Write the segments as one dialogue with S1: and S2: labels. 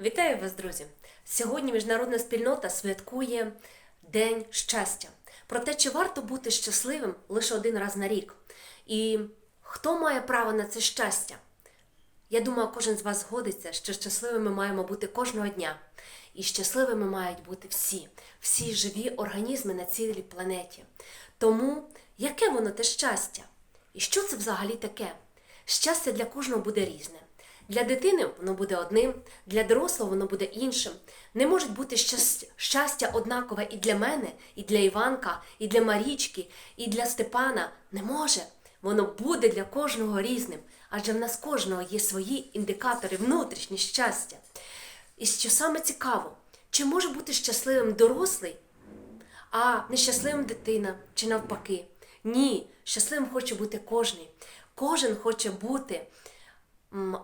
S1: Вітаю вас, друзі! Сьогодні міжнародна спільнота святкує День щастя. Про те, чи варто бути щасливим лише один раз на рік. І хто має право на це щастя? Я думаю, кожен з вас згодиться, що щасливими маємо бути кожного дня. І щасливими мають бути всі, всі живі організми на цілій планеті. Тому яке воно те щастя? І що це взагалі таке? Щастя для кожного буде різне. Для дитини воно буде одним, для дорослого воно буде іншим. Не може бути щастя, однакове і для мене, і для Іванка, і для Марічки, і для Степана. Не може. Воно буде для кожного різним, адже в нас кожного є свої індикатори внутрішнє щастя. І що саме цікаво, чи може бути щасливим дорослий, а нещасливим дитина чи навпаки? Ні, щасливим хоче бути кожен. Кожен хоче бути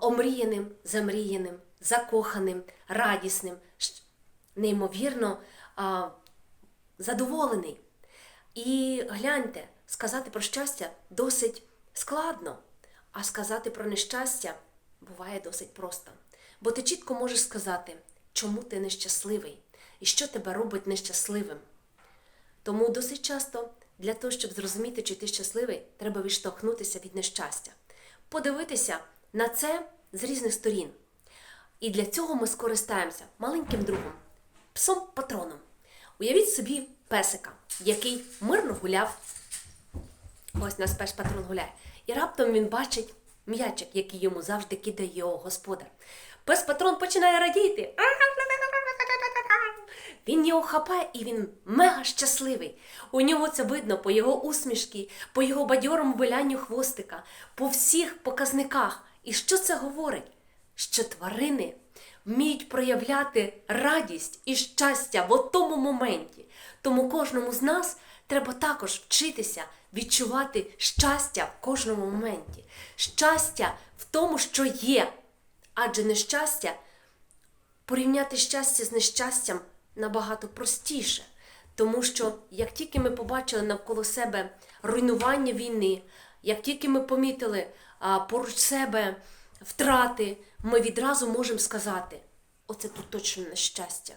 S1: омріяним, замріяним, закоханим, радісним, неймовірно а, задоволений. І гляньте, сказати про щастя досить складно, а сказати про нещастя буває досить просто. Бо ти чітко можеш сказати, чому ти нещасливий і що тебе робить нещасливим. Тому досить часто для того, щоб зрозуміти, чи ти щасливий, треба відштовхнутися від нещастя, подивитися на це з різних сторін. І для цього ми скористаємося маленьким другом, псом патроном. Уявіть собі песика, який мирно гуляв. Ось наш пес патрон гуляє. І раптом він бачить м'ячик, який йому завжди кидає його господар. Пес патрон починає радіти. Він його хапає і він мега щасливий. У нього це видно по його усмішці, по його бадьорому вилянню хвостика, по всіх показниках. І що це говорить? Що тварини вміють проявляти радість і щастя в тому моменті. Тому кожному з нас треба також вчитися відчувати щастя в кожному моменті. Щастя в тому, що є. Адже нещастя порівняти щастя з нещастям набагато простіше. Тому що як тільки ми побачили навколо себе руйнування війни, як тільки ми помітили поруч себе втрати, ми відразу можемо сказати: оце тут точно нещастя.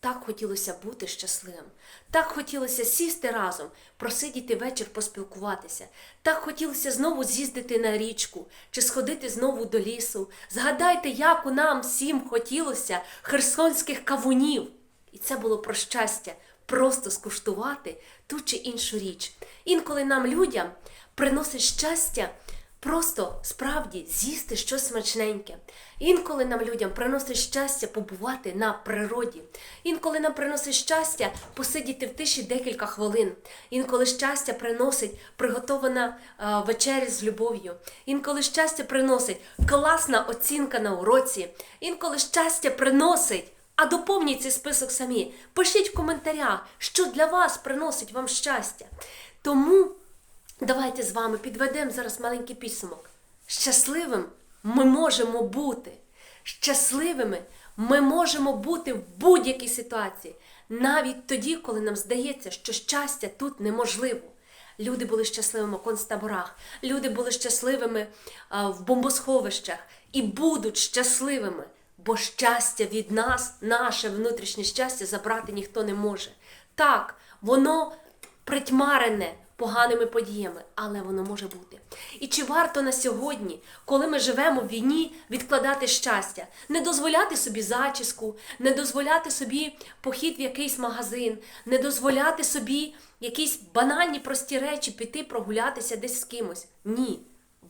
S1: Так хотілося бути щасливим, так хотілося сісти разом, просидіти вечір поспілкуватися, так хотілося знову з'їздити на річку чи сходити знову до лісу. Згадайте, як у нам всім хотілося херсонських кавунів. І це було про щастя, просто скуштувати ту чи іншу річ. Інколи нам, людям, приносить щастя просто справді з'їсти щось смачненьке. Інколи нам людям приносить щастя побувати на природі. Інколи нам приносить щастя посидіти в тиші декілька хвилин. Інколи щастя приносить приготована е, вечеря з любов'ю. Інколи щастя приносить класна оцінка на уроці. Інколи щастя приносить. А доповніть цей список самі. Пишіть в коментарях, що для вас приносить вам щастя. Тому давайте з вами підведемо зараз маленький підсумок. Щасливим ми можемо бути. Щасливими ми можемо бути в будь-якій ситуації, навіть тоді, коли нам здається, що щастя тут неможливо. Люди були щасливими в концтаборах, люди були щасливими а, в бомбосховищах і будуть щасливими, бо щастя від нас, наше внутрішнє щастя, забрати ніхто не може. Так, воно притьмарене поганими подіями, але воно може бути. І чи варто на сьогодні, коли ми живемо в війні, відкладати щастя, не дозволяти собі зачіску, не дозволяти собі похід в якийсь магазин, не дозволяти собі якісь банальні прості речі піти прогулятися десь з кимось? Ні,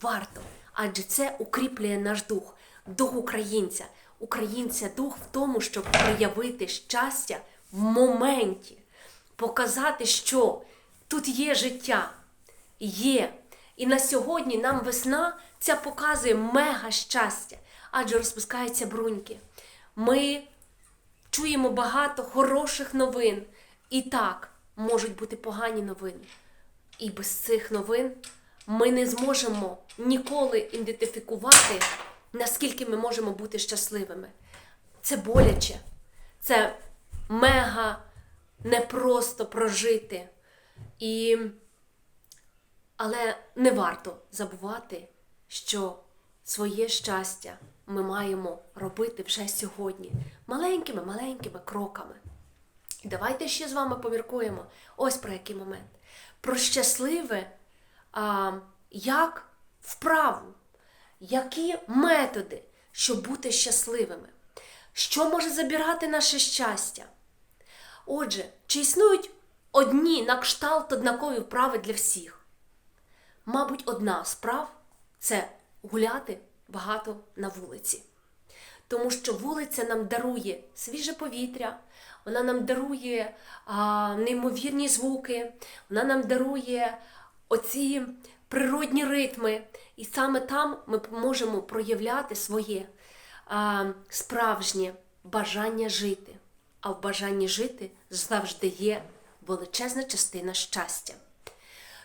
S1: варто. Адже це укріплює наш дух, дух українця. Українця дух в тому, щоб проявити щастя в моменті, показати, що тут є життя, є. І на сьогодні нам весна ця показує мега щастя, адже розпускаються бруньки. Ми чуємо багато хороших новин. І так, можуть бути погані новини. І без цих новин ми не зможемо ніколи ідентифікувати, наскільки ми можемо бути щасливими. Це боляче, це мега непросто прожити. І... Але не варто забувати, що своє щастя ми маємо робити вже сьогодні маленькими-маленькими кроками. І давайте ще з вами поміркуємо ось про який момент. Про щасливе, а, як вправу, які методи, щоб бути щасливими, що може забирати наше щастя. Отже, чи існують одні на кшталт однакові вправи для всіх? Мабуть, одна з прав це гуляти багато на вулиці. Тому що вулиця нам дарує свіже повітря, вона нам дарує а, неймовірні звуки, вона нам дарує оці природні ритми. І саме там ми можемо проявляти своє а, справжнє бажання жити. А в бажанні жити завжди є величезна частина щастя.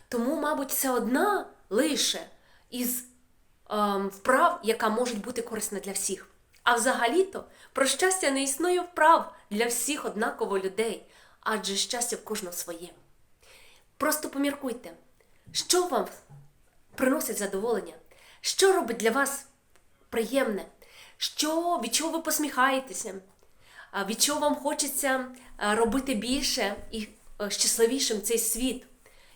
S1: Тому, мабуть, це одна лише із ем, вправ, яка може бути корисна для всіх. А взагалі-то про щастя не існує вправ для всіх однаково людей, адже щастя в кожного своє. Просто поміркуйте, що вам приносить задоволення, що робить для вас приємне, що, від чого ви посміхаєтеся, від чого вам хочеться робити більше і е, щасливішим цей світ.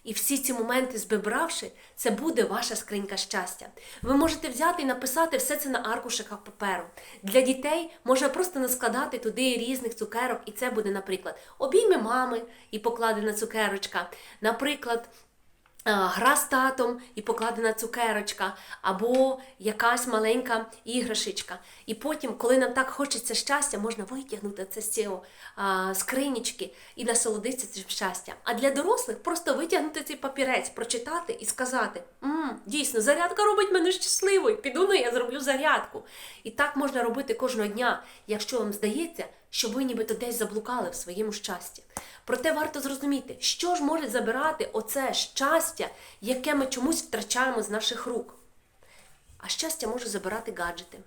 S1: І всі ці моменти збибравши, це буде ваша скринька щастя. Ви можете взяти і написати все це на аркушиках паперу. Для дітей можна просто наскладати туди різних цукерок, і це буде, наприклад, обійми мами і покладена цукерочка. Наприклад, гра з татом і покладена цукерочка, або якась маленька іграшечка. І потім, коли нам так хочеться щастя, можна витягнути це з цього скринічки і насолодитися цим щастям. А для дорослих просто витягнути цей папірець, прочитати і сказати: М, дійсно, зарядка робить мене щасливою, піду на я зроблю зарядку. І так можна робити кожного дня, якщо вам здається, що ви нібито десь заблукали в своєму щасті. Проте варто зрозуміти, що ж може забирати оце щастя, яке ми чомусь втрачаємо з наших рук. А щастя може забирати гаджети,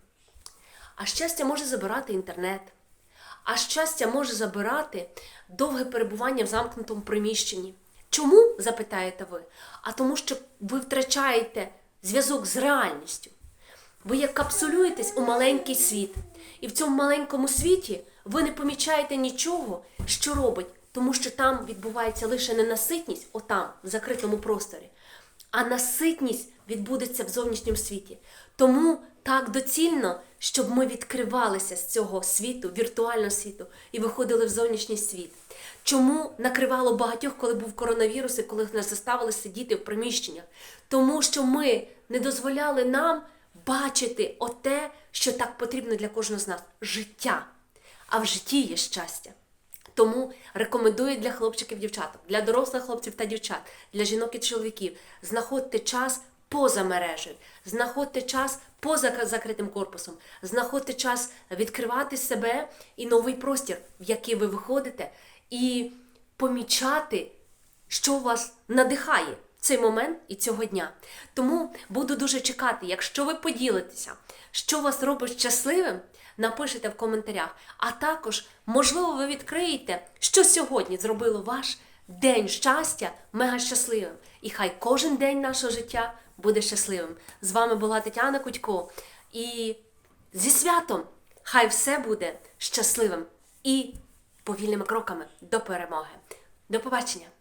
S1: а щастя може забирати інтернет, а щастя може забирати довге перебування в замкнутому приміщенні. Чому, запитаєте ви? А тому, що ви втрачаєте зв'язок з реальністю. Ви як капсулюєтесь у маленький світ. І в цьому маленькому світі ви не помічаєте нічого, що робить, тому що там відбувається лише ненаситність, отам, в закритому просторі, а наситність відбудеться в зовнішньому світі. Тому так доцільно, щоб ми відкривалися з цього світу, віртуального світу, і виходили в зовнішній світ. Чому накривало багатьох, коли був коронавірус і коли нас заставили сидіти в приміщеннях? Тому що ми не дозволяли нам бачити оте, що так потрібно для кожного з нас життя. А в житті є щастя. Тому рекомендую для хлопчиків дівчаток, для дорослих хлопців та дівчат, для жінок і чоловіків знаходьте час поза мережею, знаходьте час поза закритим корпусом, знаходьте час відкривати себе і новий простір, в який ви виходите, і помічати, що вас надихає цей момент і цього дня. Тому буду дуже чекати, якщо ви поділитеся, що вас робить щасливим, напишите в коментарях. А також, можливо, ви відкриєте, що сьогодні зробило ваш день щастя мега щасливим. І хай кожен день нашого життя буде щасливим. З вами була Тетяна Кудько. І зі святом хай все буде щасливим і повільними кроками до перемоги. До побачення!